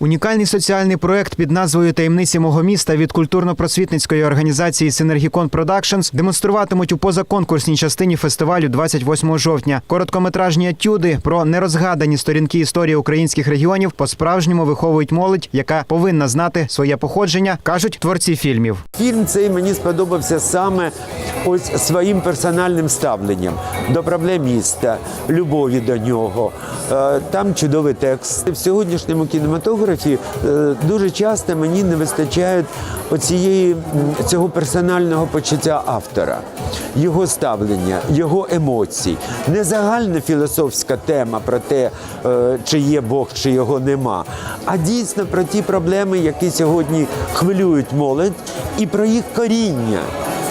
Унікальний соціальний проект під назвою Таємниці мого міста від культурно-просвітницької організації Синергікон Продакшнс демонструватимуть у позаконкурсній частині фестивалю 28 жовтня. Короткометражні етюди про нерозгадані сторінки історії українських регіонів по-справжньому виховують молодь, яка повинна знати своє походження, кажуть творці фільмів. Фільм цей мені сподобався саме ось своїм персональним ставленням до проблем міста, любові до нього. Е, Там чудовий текст. В сьогоднішньому кінематографі е, дуже часто мені не вистачає оцієї цього персонального почуття автора, його ставлення, його емоцій. Не загальна філософська тема про те, е, чи є Бог, чи його нема, а дійсно про ті проблеми, які сьогодні хвилюють молодь, і про їх коріння,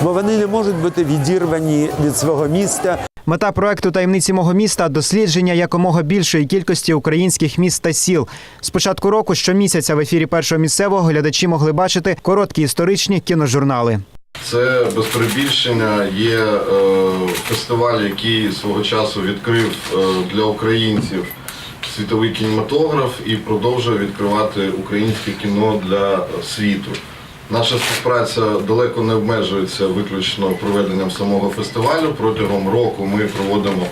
бо вони не можуть бути відірвані від свого міста. Мета проекту таємниці мого міста дослідження якомога більшої кількості українських міст та сіл. З початку року щомісяця в ефірі першого місцевого глядачі могли бачити короткі історичні кіножурнали. Це без перебільшення є е, фестиваль, який свого часу відкрив е, для українців світовий кінематограф і продовжує відкривати українське кіно для світу. Наша співпраця далеко не обмежується виключно проведенням самого фестивалю. Протягом року ми проводимо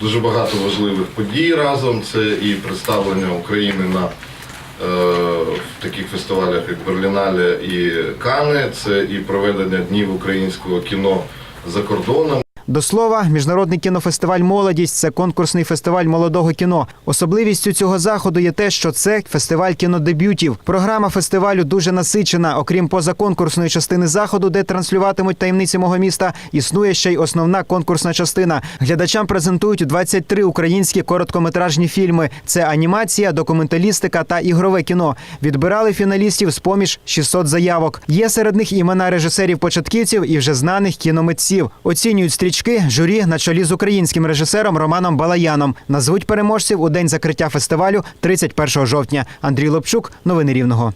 дуже багато важливих подій разом. Це і представлення України на е, в таких фестивалях, як Берлінале і Кани, це і проведення днів українського кіно за кордоном. До слова, міжнародний кінофестиваль Молодість це конкурсний фестиваль молодого кіно. Особливістю цього заходу є те, що це фестиваль кінодебютів. Програма фестивалю дуже насичена. Окрім позаконкурсної частини заходу, де транслюватимуть таємниці мого міста, існує ще й основна конкурсна частина. Глядачам презентують 23 українські короткометражні фільми. Це анімація, документалістика та ігрове кіно. Відбирали фіналістів з поміж 600 заявок. Є серед них імена режисерів-початківців і вже знаних кіномитців. Оцінюють стрічки журі на чолі з українським режисером Романом Балаяном. Назвуть переможців у день закриття фестивалю 31 жовтня. Андрій Лобчук, новини Рівного.